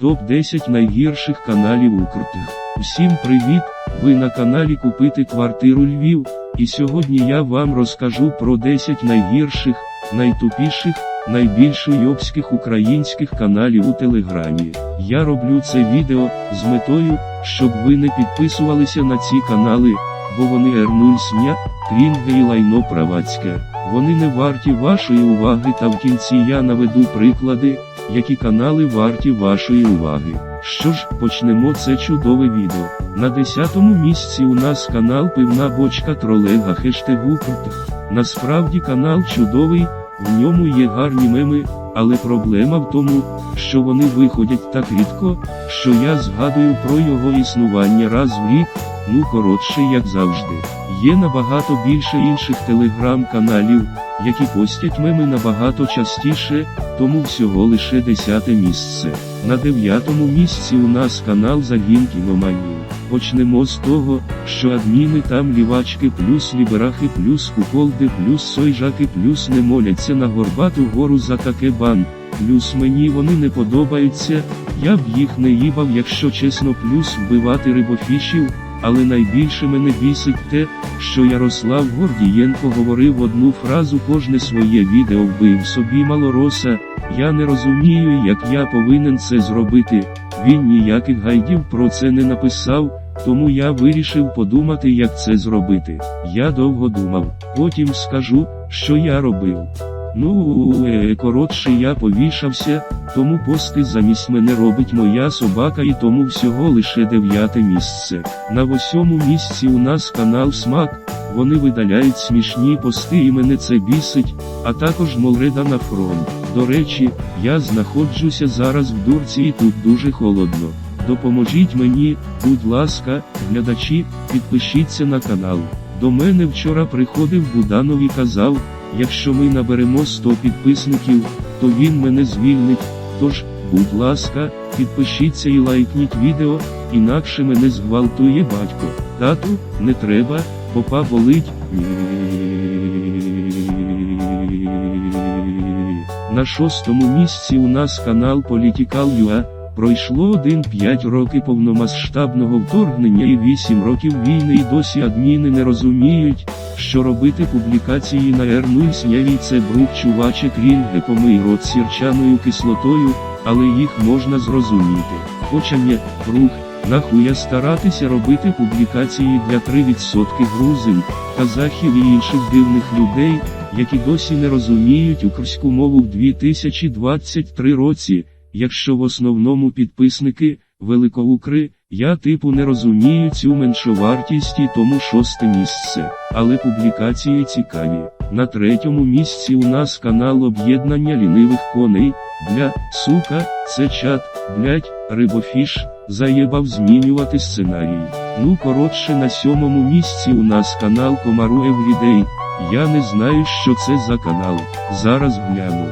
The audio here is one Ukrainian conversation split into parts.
Топ-10 найгірших каналів Укртих. Всім привіт! Ви на каналі Купити квартиру Львів, і сьогодні я вам розкажу про 10 найгірших, найтупіших, найбільш уйобських українських каналів у Телеграмі. Я роблю це відео з метою, щоб ви не підписувалися на ці канали, бо вони R0 сня, крінге і лайно правацьке. Вони не варті вашої уваги та в кінці я наведу приклади, які канали варті вашої уваги. Що ж, почнемо це чудове відео. На 10-му місці у нас канал Пивна бочка тролега хештегу Насправді канал чудовий, в ньому є гарні меми, але проблема в тому, що вони виходять так рідко, що я згадую про його існування раз в рік, ну коротше як завжди. Є набагато більше інших телеграм-каналів, які постять меми набагато частіше, тому всього лише десяте місце. На дев'ятому місці у нас канал Загін кіноманії. Почнемо з того, що адміни там лівачки плюс ліберахи плюс куколди плюс сойжаки плюс не моляться на горбату гору за таке бан. Плюс мені вони не подобаються, я б їх не їбав, якщо чесно, плюс вбивати рибофішів. Але найбільше мене бісить те, що Ярослав Гордієнко говорив одну фразу кожне своє відео вбив собі малороса. Я не розумію, як я повинен це зробити. Він ніяких гайдів про це не написав, тому я вирішив подумати, як це зробити. Я довго думав, потім скажу, що я робив. Ну, е, коротше, я повішався, тому пости замість мене робить моя собака і тому всього лише дев'яте місце. На восьмому місці у нас канал Смак, вони видаляють смішні пости і мене це бісить, а також Молреда на фронт. До речі, я знаходжуся зараз в дурці і тут дуже холодно. Допоможіть мені, будь ласка, глядачі, підпишіться на канал. До мене вчора приходив Буданов і казав, якщо ми наберемо 100 підписників, то він мене звільнить. Тож, будь ласка, підпишіться і лайкніть відео, інакше мене зґвалтує батько. Тату, не треба, попа болить. На шостому місці у нас канал Political.ua. Пройшло 1-5 роки повномасштабного вторгнення і 8 років війни і досі адміни не розуміють, що робити публікації на R0 сняві це брук чуваче крінге помий рот сірчаною кислотою, але їх можна зрозуміти. Хоча не, брук, нахуя старатися робити публікації для 3% грузин, казахів і інших дивних людей, які досі не розуміють українську мову в 2023 році. Якщо в основному підписники, великоукри, я типу не розумію цю меншовартість і тому шосте місце. Але публікації цікаві. На третьому місці у нас канал об'єднання лінивих коней. Бля, сука, це чат, блять, рибофіш, заєбав змінювати сценарій. Ну коротше на сьомому місці у нас канал Комару Еврідей. Я не знаю, що це за канал. Зараз гляну.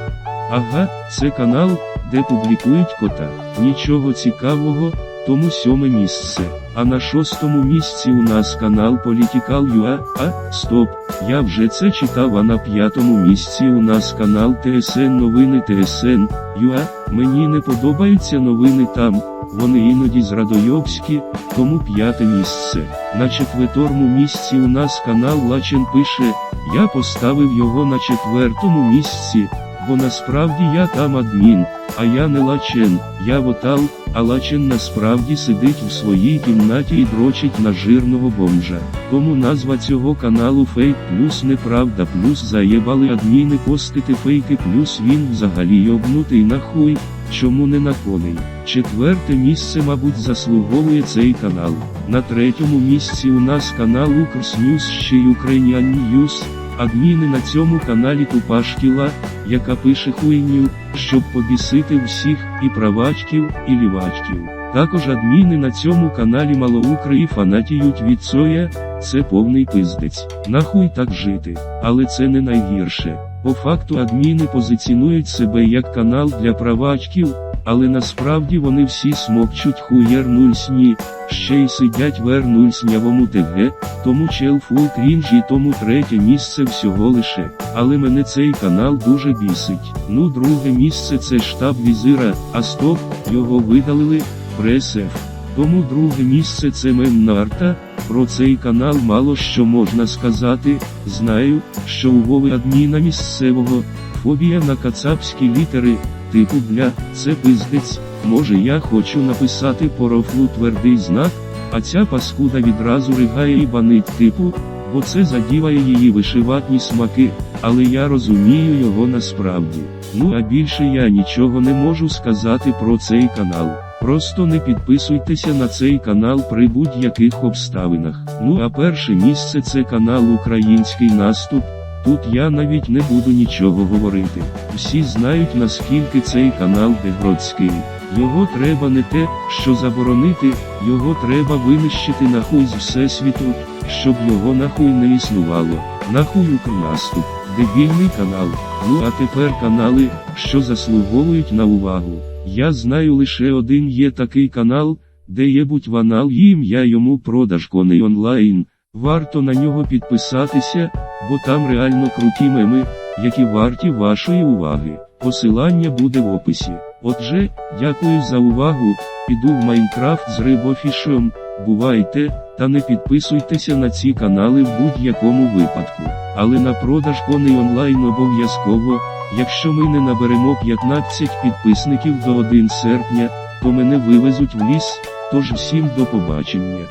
Ага, це канал, де публікують кота. Нічого цікавого, тому сьоме місце. А на шостому місці у нас канал Political.ua, а, стоп, я вже це читав, а на п'ятому місці у нас канал ТСН Новини ТСН.ua. Мені не подобаються новини там, вони іноді зрадойобські, тому п'яте місце. На четвертому місці у нас канал Лачен пише, я поставив його на четвертому місці бо насправді я там адмін, а я не лачен, я вотал, а лачен насправді сидить в своїй кімнаті і дрочить на жирного бомжа. Тому назва цього каналу фейк плюс неправда плюс заєбали адміни постити фейки плюс він взагалі йобнутий нахуй, чому не на коней. Четверте місце, мабуть, заслуговує цей канал. На третьому місці у нас канал Укрс Ньюс ще й Ukrainian News. Адміни на цьому каналі тупа шкіла, яка пише хуйню, щоб побісити всіх, і правачків, і лівачків. Також адміни на цьому каналі малоукри і фанатіють від Цоя, це повний пиздець. Нахуй так жити. Але це не найгірше. По факту адміни позиціонують себе як канал для правачків, але насправді вони всі смокчуть хуєр нуль сні, ще й сидять вер нуль снявому ТГ, тому чел фул крінж і тому третє місце всього лише. Але мене цей канал дуже бісить. Ну друге місце це штаб візира, а стоп, його видалили, пресеф. Тому друге місце це Мемнарта, про цей канал мало що можна сказати, знаю, що у Вови адміна місцевого, фобія на кацапські літери, типу бля, це пиздець, може я хочу написати по рофлу твердий знак, а ця паскуда відразу ригає і банить типу, бо це задіває її вишиватні смаки, але я розумію його насправді. Ну а більше я нічого не можу сказати про цей канал. Просто не підписуйтеся на цей канал при будь-яких обставинах. Ну а перше місце це канал Український наступ. Тут я навіть не буду нічого говорити. Всі знають наскільки цей канал дегродський. Його треба не те, що заборонити, його треба винищити нахуй з всесвіту, щоб його нахуй не існувало. Нахуй наступ, дебільний канал. Ну а тепер канали, що заслуговують на увагу. Я знаю лише один є такий канал, де є будь ванал і ім'я йому продаж коней онлайн. Варто на нього підписатися, бо там реально круті меми, які варті вашої уваги. Посилання буде в описі. Отже, дякую за увагу. Піду в Майнкрафт з рибофішем. Бувайте, та не підписуйтеся на ці канали в будь-якому випадку. Але на продаж коней онлайн обов'язково. Якщо ми не наберемо 15 підписників до 1 серпня, то мене вивезуть в ліс. Тож всім до побачення.